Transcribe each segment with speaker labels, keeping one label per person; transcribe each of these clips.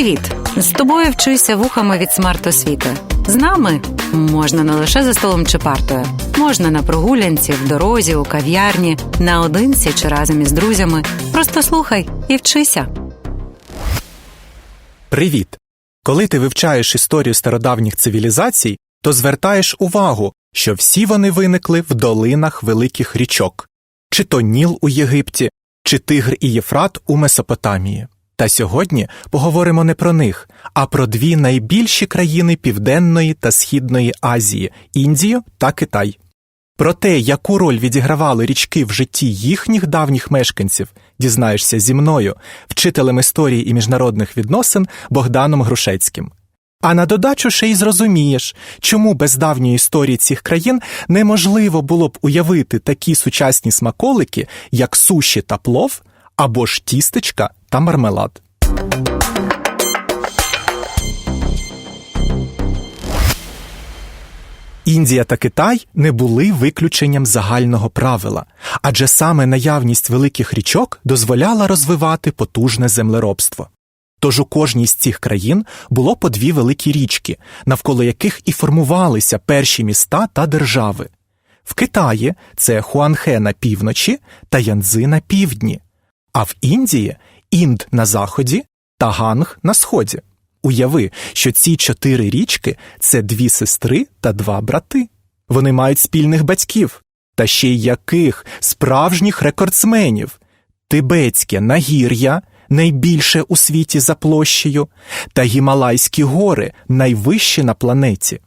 Speaker 1: Привіт! З тобою вчуся вухами від смарт-освіти. З нами можна не лише за столом чи партою, можна на прогулянці, в дорозі, у кав'ярні, наодинці чи разом із друзями. Просто слухай і вчися.
Speaker 2: Привіт! Коли ти вивчаєш історію стародавніх цивілізацій, то звертаєш увагу, що всі вони виникли в долинах великих річок, чи то Ніл у Єгипті, чи Тигр і Єфрат у Месопотамії. Та сьогодні поговоримо не про них, а про дві найбільші країни Південної та Східної Азії Індію та Китай. Про те, яку роль відігравали річки в житті їхніх давніх мешканців, дізнаєшся зі мною, вчителем історії і міжнародних відносин Богданом Грушецьким. А на додачу ще й зрозумієш, чому без давньої історії цих країн неможливо було б уявити такі сучасні смаколики, як суші та плов, або ж тістечка та мармелад. Індія та Китай не були виключенням загального правила, адже саме наявність великих річок дозволяла розвивати потужне землеробство. Тож у кожній з цих країн було по дві великі річки, навколо яких і формувалися перші міста та держави. В Китаї це Хуанхе на півночі та Янцзи на півдні, а в Індії Інд на заході та Ганг на сході. Уяви, що ці чотири річки це дві сестри та два брати. Вони мають спільних батьків, та ще й яких справжніх рекордсменів Тибетське нагір'я, найбільше у світі за площею, та Гімалайські гори найвищі на планеті.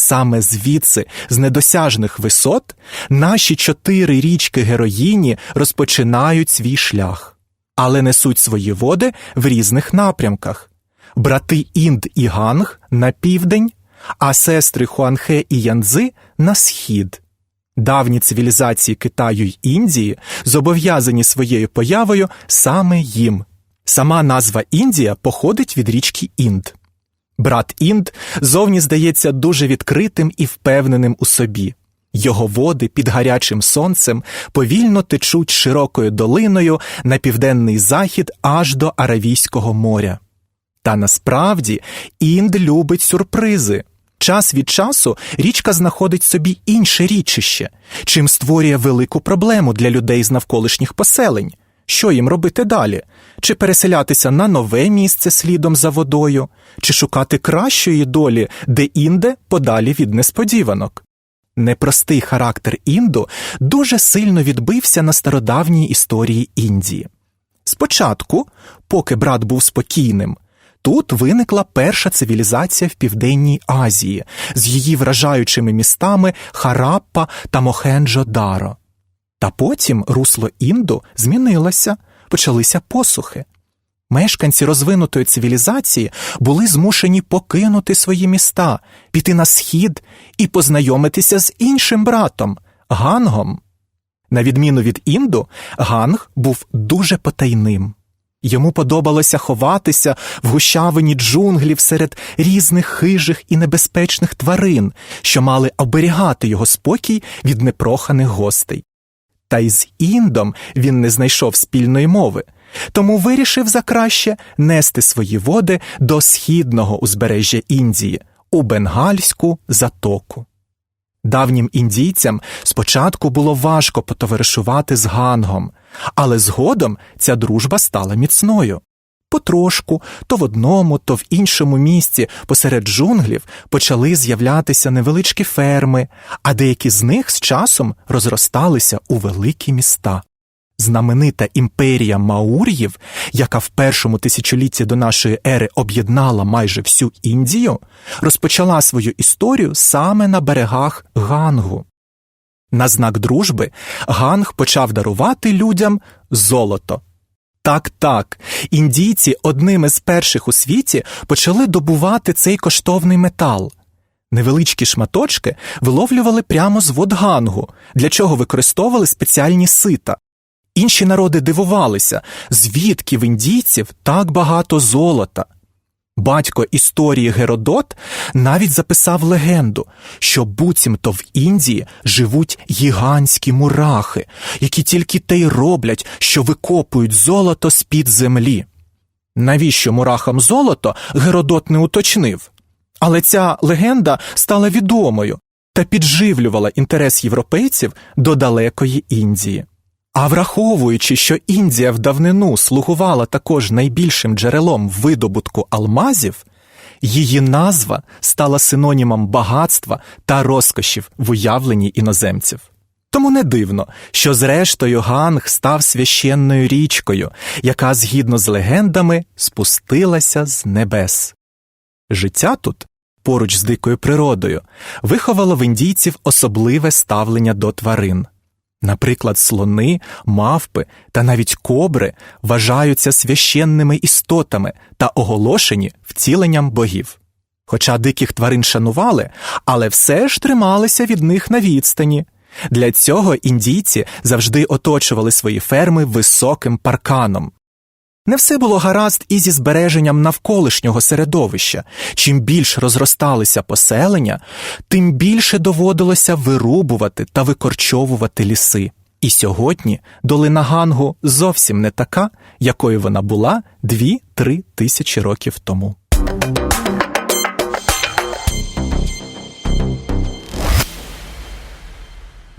Speaker 2: Саме звідси, з недосяжних висот, наші чотири річки героїні розпочинають свій шлях, але несуть свої води в різних напрямках брати Інд і Ганг на південь, а сестри Хуанхе і Янцзи на схід. Давні цивілізації Китаю й Індії зобов'язані своєю появою саме їм. Сама назва Індія походить від річки Інд. Брат Інд зовні здається дуже відкритим і впевненим у собі. Його води під гарячим сонцем повільно течуть широкою долиною на південний захід аж до Аравійського моря. Та насправді Інд любить сюрпризи. Час від часу річка знаходить собі інше річище, чим створює велику проблему для людей з навколишніх поселень. Що їм робити далі? Чи переселятися на нове місце слідом за водою, чи шукати кращої долі, де інде подалі від несподіванок? Непростий характер інду дуже сильно відбився на стародавній історії Індії. Спочатку, поки брат був спокійним, Тут виникла перша цивілізація в Південній Азії з її вражаючими містами Хараппа та Мохенджо-Даро. Та потім русло Інду змінилося, почалися посухи. Мешканці розвинутої цивілізації були змушені покинути свої міста, піти на схід і познайомитися з іншим братом Гангом. На відміну від Інду, Ганг був дуже потайним. Йому подобалося ховатися в гущавині джунглів серед різних хижих і небезпечних тварин, що мали оберігати його спокій від непроханих гостей. Та й з індом він не знайшов спільної мови, тому вирішив за краще нести свої води до східного узбережжя Індії у Бенгальську затоку. Давнім індійцям спочатку було важко потоваришувати з гангом, але згодом ця дружба стала міцною. Потрошку, то в одному, то в іншому місці посеред джунглів почали з'являтися невеличкі ферми, а деякі з них з часом розросталися у великі міста. Знаменита імперія Маур'їв, яка в першому тисячолітті до нашої ери об'єднала майже всю Індію, розпочала свою історію саме на берегах Гангу. На знак дружби Ганг почав дарувати людям золото. Так, так, індійці одними з перших у світі почали добувати цей коштовний метал. Невеличкі шматочки виловлювали прямо з водгангу, для чого використовували спеціальні сита. Інші народи дивувалися, звідки в індійців так багато золота. Батько історії Геродот навіть записав легенду, що буцімто в Індії живуть гігантські мурахи, які тільки те й роблять, що викопують золото з під землі. Навіщо мурахам золото Геродот не уточнив. Але ця легенда стала відомою та підживлювала інтерес європейців до далекої Індії. А враховуючи, що Індія в давнину слугувала також найбільшим джерелом видобутку алмазів, її назва стала синонімом багатства та розкошів в уявленні іноземців. Тому не дивно, що зрештою Ганг став священною річкою, яка, згідно з легендами, спустилася з небес. Життя тут, поруч з дикою природою, виховало в індійців особливе ставлення до тварин. Наприклад, слони, мавпи та навіть кобри вважаються священними істотами та оголошені втіленням богів. Хоча диких тварин шанували, але все ж трималися від них на відстані. Для цього індійці завжди оточували свої ферми високим парканом. Не все було гаразд і зі збереженням навколишнього середовища. Чим більш розросталися поселення, тим більше доводилося вирубувати та викорчовувати ліси. І сьогодні долина Гангу зовсім не така, якою вона була 2-3 тисячі років тому.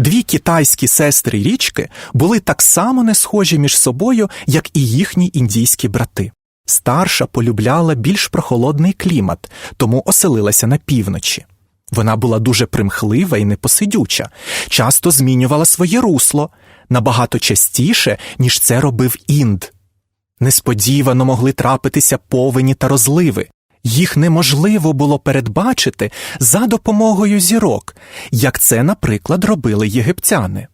Speaker 2: Дві китайські сестри річки були так само не схожі між собою, як і їхні індійські брати. Старша полюбляла більш прохолодний клімат, тому оселилася на півночі. Вона була дуже примхлива і непосидюча, часто змінювала своє русло набагато частіше, ніж це робив інд. Несподівано могли трапитися повені та розливи. Їх неможливо було передбачити за допомогою зірок, як це, наприклад, робили єгиптяни.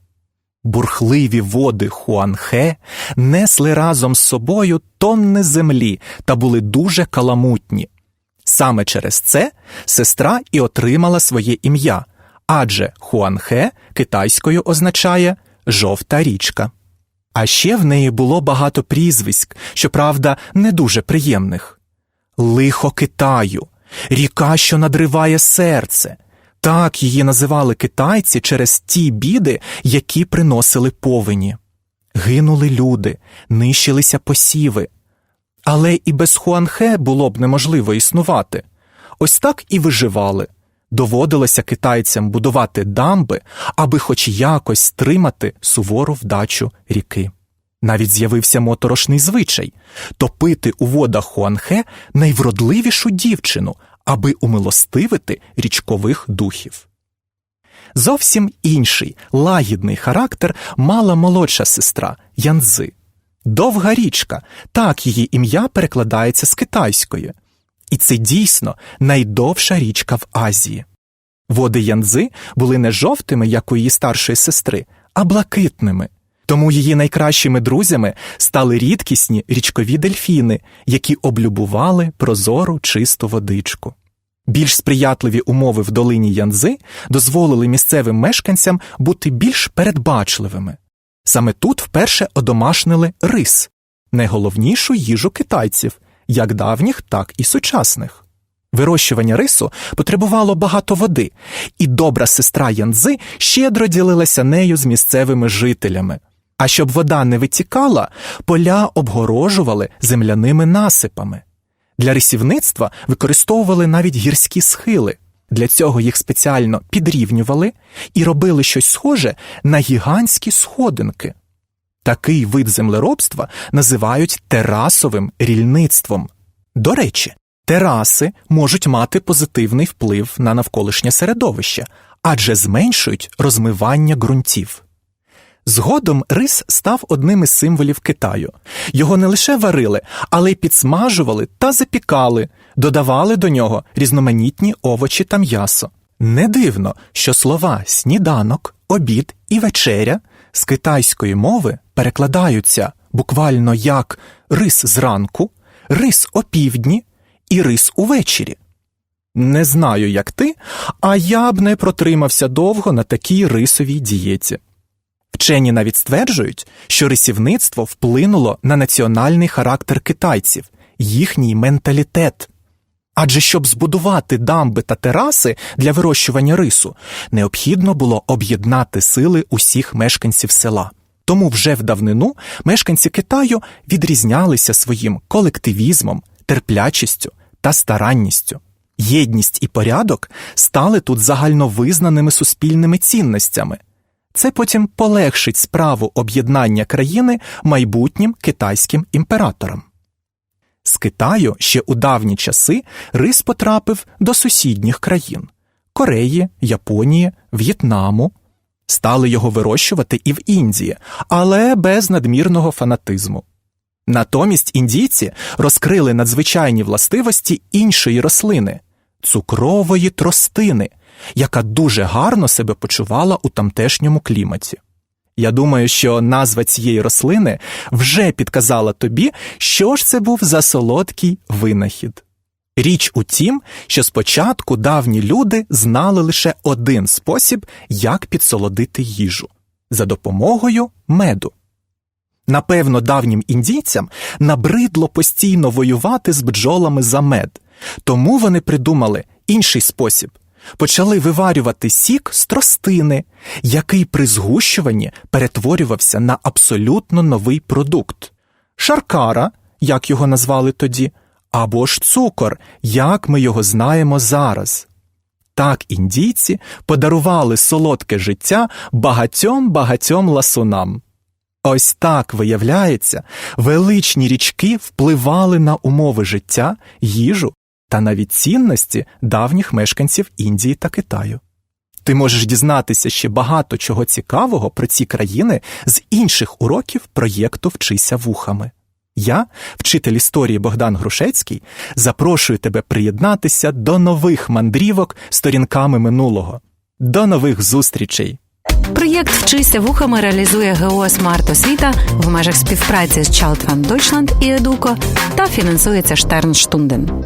Speaker 2: Бурхливі води Хуанхе несли разом з собою тонни землі та були дуже каламутні. Саме через це сестра і отримала своє ім'я, адже Хуанхе китайською означає жовта річка. А ще в неї було багато прізвиськ, щоправда, не дуже приємних. Лихо Китаю, ріка, що надриває серце. Так її називали китайці через ті біди, які приносили повені. Гинули люди, нищилися посіви. Але і без Хуанхе було б неможливо існувати. Ось так і виживали. Доводилося китайцям будувати дамби, аби хоч якось стримати сувору вдачу ріки. Навіть з'явився моторошний звичай топити у водах Хуанхе найвродливішу дівчину, аби умилостивити річкових духів. Зовсім інший лагідний характер мала молодша сестра Янзи. Довга річка, так її ім'я перекладається з китайської. І це дійсно найдовша річка в Азії. Води Янзи були не жовтими, як у її старшої сестри, а блакитними. Тому її найкращими друзями стали рідкісні річкові дельфіни, які облюбували прозору чисту водичку. Більш сприятливі умови в долині Янзи дозволили місцевим мешканцям бути більш передбачливими. Саме тут вперше одомашнили рис, найголовнішу їжу китайців, як давніх, так і сучасних. Вирощування рису потребувало багато води, і добра сестра Янзи щедро ділилася нею з місцевими жителями. А щоб вода не витікала, поля обгорожували земляними насипами. Для рисівництва використовували навіть гірські схили. Для цього їх спеціально підрівнювали і робили щось схоже на гігантські сходинки. Такий вид землеробства називають терасовим рільництвом. До речі, тераси можуть мати позитивний вплив на навколишнє середовище, адже зменшують розмивання ґрунтів. Згодом рис став одним із символів Китаю. Його не лише варили, але й підсмажували та запікали, додавали до нього різноманітні овочі та м'ясо. Не дивно, що слова сніданок, обід і вечеря з китайської мови перекладаються буквально як рис зранку, рис опівдні і рис увечері. Не знаю, як ти, а я б не протримався довго на такій рисовій дієті. Вчені навіть стверджують, що рисівництво вплинуло на національний характер китайців, їхній менталітет. Адже щоб збудувати дамби та тераси для вирощування рису, необхідно було об'єднати сили усіх мешканців села. Тому вже в давнину мешканці Китаю відрізнялися своїм колективізмом, терплячістю та старанністю. Єдність і порядок стали тут загальновизнаними суспільними цінностями. Це потім полегшить справу об'єднання країни майбутнім китайським імператорам. З Китаю ще у давні часи рис потрапив до сусідніх країн Кореї, Японії, В'єтнаму. Стали його вирощувати і в Індії, але без надмірного фанатизму. Натомість індійці розкрили надзвичайні властивості іншої рослини цукрової тростини, яка дуже гарно себе почувала у тамтешньому кліматі. Я думаю, що назва цієї рослини вже підказала тобі, що ж це був за солодкий винахід. Річ у тім, що спочатку давні люди знали лише один спосіб, як підсолодити їжу за допомогою меду. Напевно, давнім індійцям набридло постійно воювати з бджолами за мед, тому вони придумали інший спосіб. Почали виварювати сік з тростини, який при згущуванні перетворювався на абсолютно новий продукт шаркара, як його назвали тоді, або ж цукор, як ми його знаємо зараз. Так індійці подарували солодке життя багатьом багатьом ласунам. Ось так, виявляється, величні річки впливали на умови життя, їжу та навіть цінності давніх мешканців Індії та Китаю. Ти можеш дізнатися ще багато чого цікавого про ці країни з інших уроків проєкту Вчися вухами. Я, вчитель історії Богдан Грушецький, запрошую тебе приєднатися до нових мандрівок сторінками минулого. До нових зустрічей!
Speaker 1: Проєкт Вчися вухами реалізує ГО «Смарт Освіта в межах співпраці з Child Fund Deutschland і Едуко та фінансується Штернштунден.